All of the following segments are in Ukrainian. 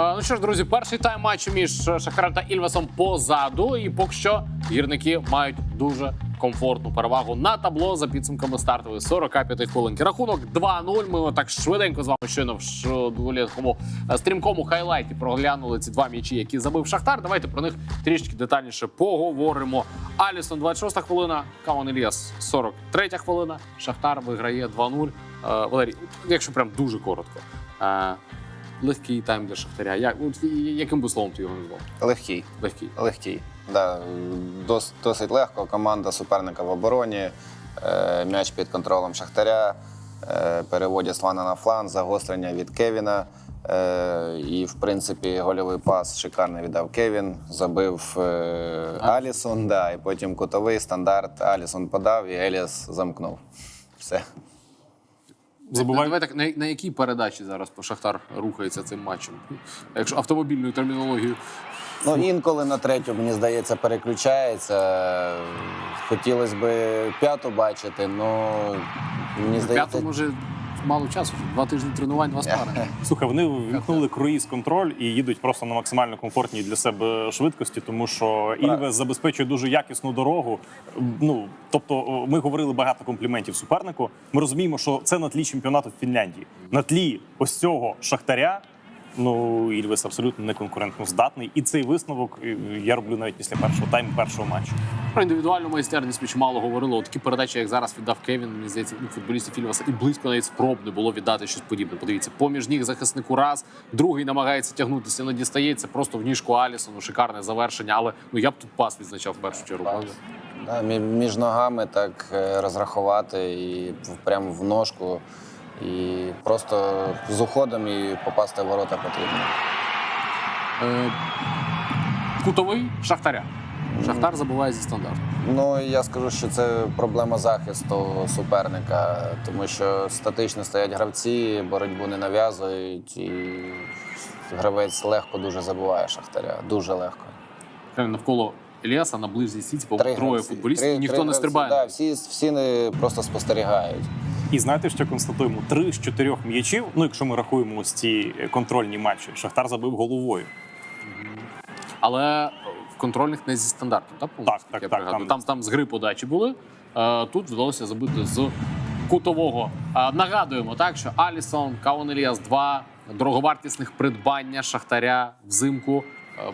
Ну що ж, друзі, перший тайм матчу між е, та Ільвесом позаду. І поки що гірники мають дуже комфортну перевагу на табло за підсумками стартової 45 хвилинки. Рахунок 2-0. Ми так швиденько з вами щойно в ш- доволі такому е, стрімкому хайлайті проглянули ці два м'ячі, які забив Шахтар. Давайте про них трішки детальніше поговоримо. Алісон 26 хвилина, Камон Ільяс 43 хвилина. Шахтар виграє 2-0. Е, Валерій, якщо прям дуже коротко. Легкий тайм для Шахтаря. Як, от, яким би словом ти його назвав? Легкий. Легкий. Легкий. Да, дос, досить легко. Команда суперника в обороні. Е, м'яч під контролем Шахтаря. Е, переводять Слана на фланг, загострення від Кевіна. Е, і, в принципі, гольовий пас шикарний віддав Кевін. Забив е, Алісон. Да, і потім кутовий стандарт. Алісон подав і Еліас замкнув. Все. Забувай. Давай так, на, на якій передачі зараз по Шахтар рухається цим матчем? Якщо автомобільною термінологією. Ну, інколи на третю, мені здається, переключається. Хотілося б п'яту бачити, але мені здається. П'яту може мало часу. Два тижні тренувань, два спари. Слухай, вони ввімкнули круїз контроль і їдуть просто на максимально комфортній для себе швидкості, тому що Ільве забезпечує дуже якісну дорогу. Ну тобто, ми говорили багато компліментів супернику. Ми розуміємо, що це на тлі чемпіонату Фінляндії. На тлі ось цього шахтаря. Ну Ільвес абсолютно не конкурентно здатний, і цей висновок е, я роблю навіть після першого тайму першого матчу. Про індивідуальну майстерність ми чимало говорили. Такі передачі, як зараз віддав Кевін, мені здається, ну, футболістів Фільваса і близько навіть спроб не було віддати щось подібне. Подивіться, поміж ніг захиснику раз, другий намагається тягнутися, не дістається просто в ніжку Алісону. Шикарне завершення. Але ну я б тут пас відзначав в першу чергу. Да, між ногами так е, розрахувати і прямо в ножку. І просто з уходом і попасти в ворота потрібно. Е, кутовий Шахтаря. Шахтар забуває зі стандарту. Ну я скажу, що це проблема захисту суперника, тому що статично стоять гравці, боротьбу не нав'язують, і гравець легко дуже забуває Шахтаря. Дуже легко. Навколо Еліаса на ближній сіті по троє футболістів. Три- ніхто не стрибає. Да, всі, всі не просто спостерігають. І знаєте, що констатуємо? Три з чотирьох м'ячів. Ну, якщо ми рахуємо ось ці контрольні матчі, Шахтар забив головою. Але в контрольних не зі стандартом, так? Так, так, так, там- Там, там з гри подачі були. Е, Тут вдалося забити з кутового. Е, Нагадуємо, так, що Алісон, Каун Еліас 2, дороговартісних придбання Шахтаря взимку.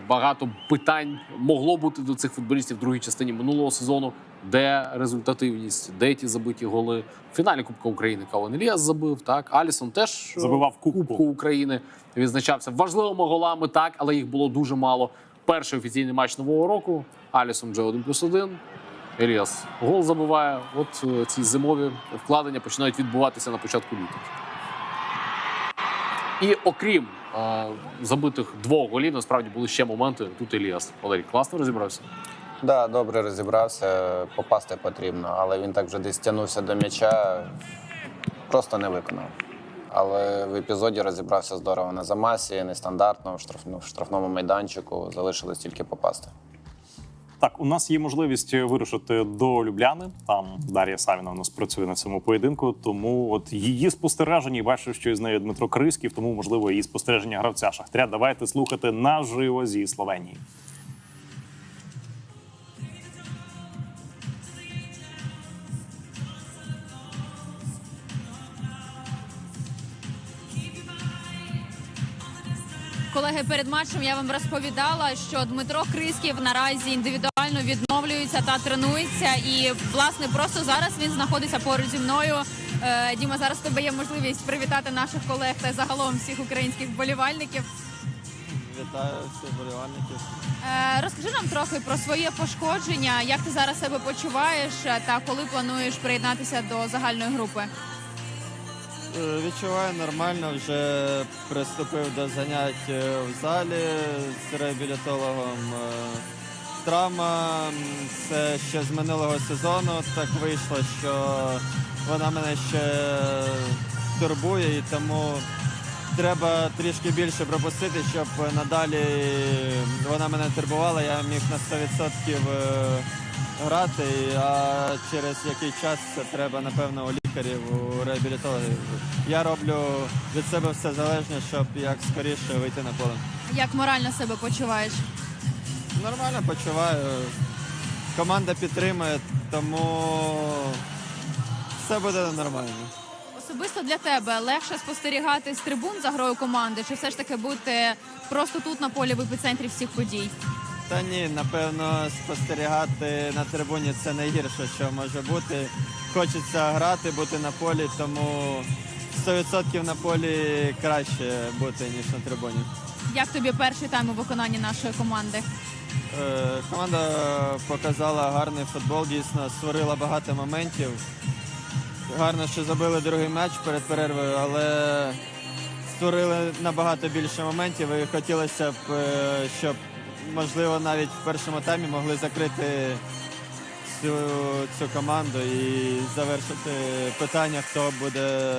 Багато питань могло бути до цих футболістів в другій частині минулого сезону. Де результативність, де ті забиті голи? В фіналі Кубка України Каун Еліас забив. Так, Алісон теж е, Забивав Кубку. Кубку України. Відзначався важливими голами, так, але їх було дуже мало. Перший офіційний матч нового року. Алісон вже 1 плюс 1. Еліас гол забиває. От е, ці зимові вкладення починають відбуватися на початку літа. І окрім забитих двох голів, насправді були ще моменти. Тут Еліас. Валерій класно розібрався. Да, добре розібрався, попасти потрібно, але він так вже десь тягнувся до м'яча, просто не виконав. Але в епізоді розібрався здорово на замасі, нестандартно, в, в штрафному майданчику, залишилось тільки попасти. Так, у нас є можливість вирушити до Любляни. Там Дар'я Савіна у нас працює на цьому поєдинку. Тому от її спостереження, і бачу, що із нею Дмитро Криськів, тому можливо її спостереження гравця Шахтаря. Давайте слухати наживо зі Словенії. Колеги, перед матчем я вам розповідала, що Дмитро Крисків наразі індивідуально відновлюється та тренується. І власне просто зараз він знаходиться поруч зі мною. Е, Діма, зараз тебе є можливість привітати наших колег та загалом всіх українських вболівальників. Вітаю всіх болівальників. Е, Розкажи нам трохи про своє пошкодження, як ти зараз себе почуваєш е, та коли плануєш приєднатися до загальної групи. Відчуваю нормально, вже приступив до занять в залі з реабілітологом. Травма це ще з минулого сезону. Так вийшло, що вона мене ще турбує і тому треба трішки більше пропустити, щоб надалі вона мене турбувала. Я міг на 100% е, грати, а через який час це треба, напевно, у лікарів, у реабілітологів. Я роблю від себе все залежне, щоб як скоріше вийти на поле. Як морально себе почуваєш? Нормально почуваю. Команда підтримує, тому все буде нормально. Особисто для тебе легше спостерігати з трибун за грою команди, чи все ж таки бути просто тут на полі в епіцентрі всіх подій? Та ні, напевно, спостерігати на трибуні це найгірше, що може бути. Хочеться грати, бути на полі, тому 100% на полі краще бути, ніж на трибуні. Як тобі перший тайм у виконанні нашої команди? Е, Команда показала гарний футбол, дійсно створила багато моментів. Гарно, що забили другий матч перед перервою, але створили набагато більше моментів і хотілося б, е, щоб, можливо, навіть в першому таймі могли закрити цю, цю команду і завершити питання, хто буде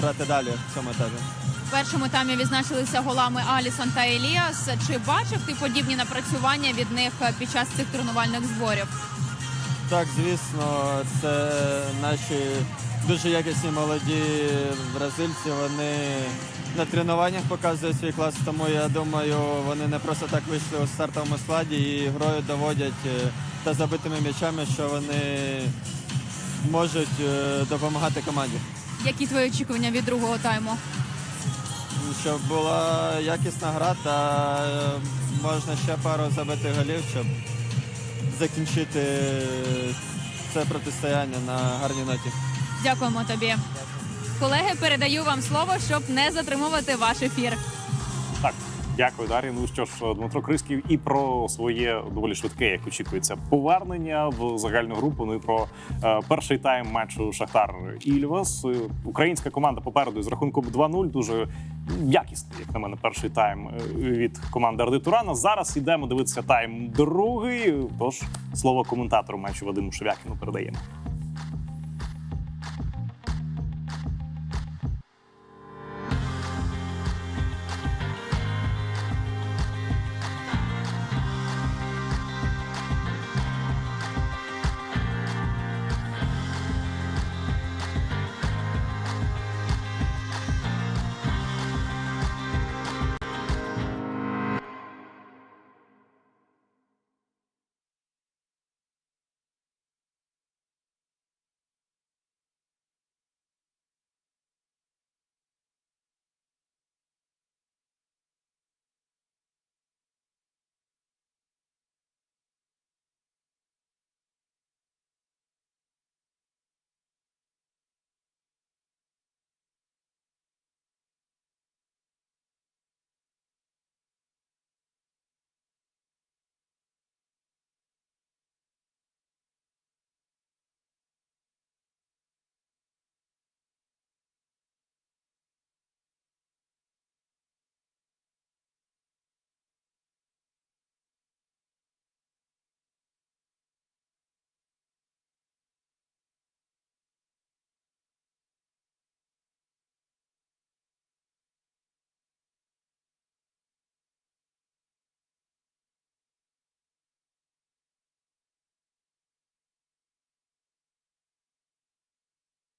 грати далі в цьому етапі. В першому таймі відзначилися голами Алісон та Еліас. Чи бачив ти подібні напрацювання від них під час цих тренувальних зборів? Так, звісно, це наші дуже якісні молоді бразильці. Вони на тренуваннях показують свій клас, тому я думаю, вони не просто так вийшли у стартовому складі і грою доводять е, та забитими м'ячами, що вони можуть е, допомагати команді. Які твої очікування від другого тайму? Щоб була якісна гра та е, можна ще пару забитих голів, щоб закінчити це протистояння на гарній ноті. Дякуємо тобі. Колеги, передаю вам слово, щоб не затримувати ваш ефір. Так, дякую, Дар'я. Ну що ж, Дмитро Криськів і про своє доволі швидке, як очікується, повернення в загальну групу. Ну і про е, перший тайм матчу Шахтар Ільвас. Е, Українська команда попереду з рахунком 2-0. Дуже якісний, як на мене, перший тайм е, від команди Арди Турана. Зараз йдемо дивитися тайм другий. Тож слово коментатору матчу Вадиму Шевякіну передаємо.